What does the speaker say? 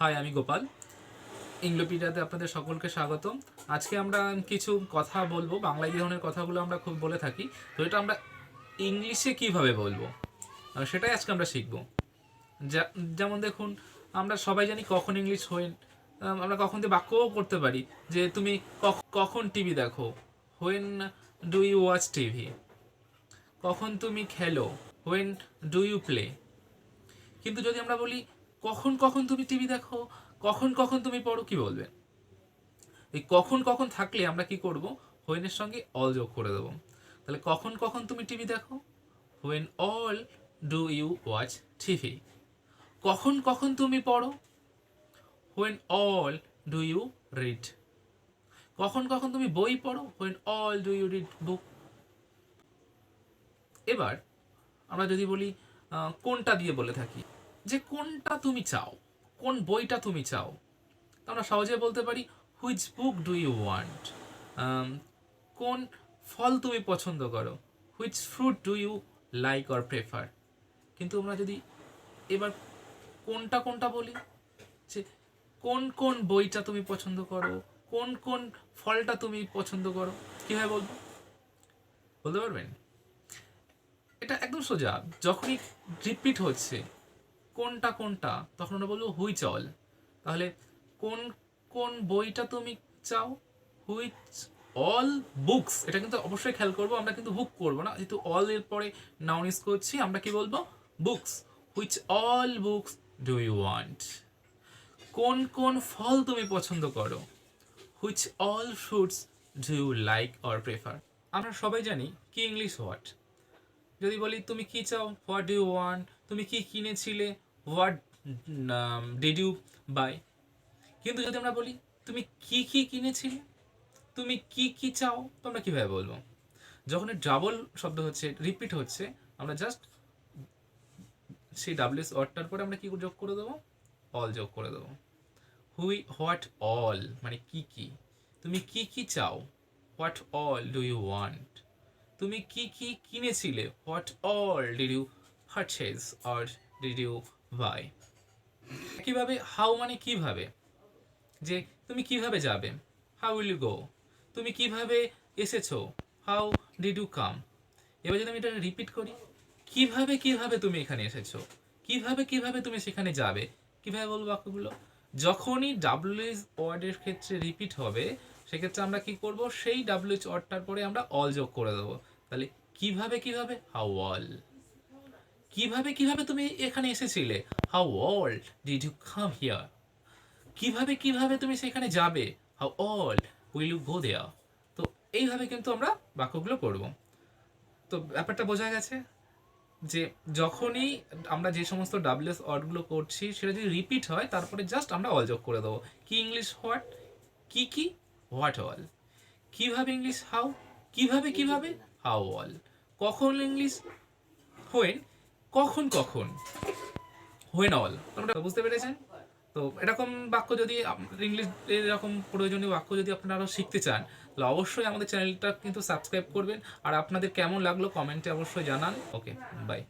High আমি গোপাল। ইংলোপিডিয়াতে আপনাদের সকলকে স্বাগতম। আজকে আমরা কিছু কথা বলব বাংলা এই ধরনের কথাগুলো আমরা খুব বলে থাকি। তো এটা আমরা ইংলিশে কীভাবে বলব? সেটাই আজকে আমরা শিখব। যেমন দেখুন আমরা সবাই জানি কখন ইংলিশ আহ, আমরা কখন দিয়ে বাক্যও করতে পারি যে তুমি কখ- কখন টিভি দেখো? When do you watch TV? কখন তুমি খেলো? হোয়েন ডু ইউ প্লে কিন্তু যদি আমরা বলি কখন কখন তুমি টিভি দেখো, কখন কখন তুমি পড়ো, কি বলবে? এই কখন কখন থাকলে আমরা কি করব? হোয়েনের সঙ্গে অল যোগ করে দেবো। তাহলে কখন কখন তুমি টিভি দেখো? When all do you watch TV কখন কখন তুমি পড়ো? When all do you read কখন কখন তুমি বই পড়ো? When all do you read book এবার আমরা যদি বলি কোনটা দিয়ে বলে থাকি? যে কোনটা তুমি চাও, কোন বইটা তুমি চাও আমরা সহজে বলতে পারি which book do you want কোন ফল তুমি পছন্দ করো which fruit do you like or prefer কিন্তু আমরা যদি এবার কোনটা কোনটা বলি, যে কোন কোন বইটা তুমি পছন্দ করো, কোন কোন ফলটা তুমি পছন্দ করো, কীভাবে বলব? বলতে পারবেন? এটা একদম সোজা, যখনই রিপিট হচ্ছে কোনটা কোনটা? তখন আমরা বলব হুইচ অল তাহলে কোন কোন বইটা তুমি চাও? Which all books. এটা কিন্তু অবশ্যই খেয়াল করব, আমরা কিন্তু বুক করব না। যেহেতু অল এর পরে নাউন ইউজ করছি, আমরা কি বলব? Books. Which all books do you want? কোন কোন ফল তুমি পছন্দ করো? Which all fruits do you like or prefer? আমরা সবাই জানি কি ইংলিশ হোয়াট। যদি বলি, তুমি কি চাও? What do you want? তুমি কি কিনেছিলে? হোয়াট ডিড ইউ বাই কিন্তু যদি আমরা বলি, তুমি কি কি কিনেছিলে? তুমি কি কি চাও? তো আমরা কীভাবে বলব? যখন ডাবল শব্দ হচ্ছে রিপিট হচ্ছে, আমরা জাস্ট সেই ডাব্লিউএস ওয়ার্ডটার পরে আমরা কি যোগ করে দেবো? অল যোগ করে দেবো। হুই হোয়াট অল মানে কি কি? তুমি কি কি চাও? What all do you want তুমি কি কি কিনেছিলে? What all did you purchase or did you buy কীভাবে হাউ মানে কীভাবে? যে তুমি কীভাবে যাবে? হাউ উইল ইউ গো তুমি কীভাবে এসেছ? হাউ ডিড ইউ কাম এবার যদি আমি এটা রিপিট করি, কীভাবে কীভাবে তুমি এখানে এসেছ? কীভাবে কীভাবে তুমি সেখানে যাবে? কীভাবে বলব বাক্যগুলো? যখনই ডাব্লিউএস ওয়ার্ডের ক্ষেত্রে রিপিট হবে, সেক্ষেত্রে আমরা কি করব? সেই ডাব্লিউএস ওয়ার্ডটার পরে আমরা অল যোগ করে দেবো। তাহলে কীভাবে কীভাবে? হাউ অল কীভাবে কীভাবে তুমি এখানে এসেছিলে? How all did you come here কীভাবে কীভাবে তুমি সেখানে যাবে? How all will you go there তো এইভাবে কিন্তু আমরা বাক্যগুলো করব তো ব্যাপারটা বোঝা গেছে যে যখনই আমরা যে সমস্ত ডাব্লিউএস ওয়ার্ডগুলো করছি সেটা যদি রিপিট হয়, তারপরে জাস্ট আমরা অল যোগ করে দেবো। কি ইংলিশ হোয়াট কি কি? হোয়াট অল কীভাবে ইংলিশ হাউ কীভাবে কীভাবে? হাউ অল কখন ইংলিশ হোয়েন কখন কখন? হোয়েন অল তোমরা বুঝতে পেরেছেন? তো এরকম বাক্য যদি ইংলিশ এরকম প্রয়োজনীয় বাক্য যদি আপনারা শিখতে চান, তাহলে অবশ্যই আমাদের চ্যানেলটা কিন্তু সাবস্ক্রাইব করবেন। আর আপনাদের কেমন লাগল কমেন্টে অবশ্যই জানান। Okay bye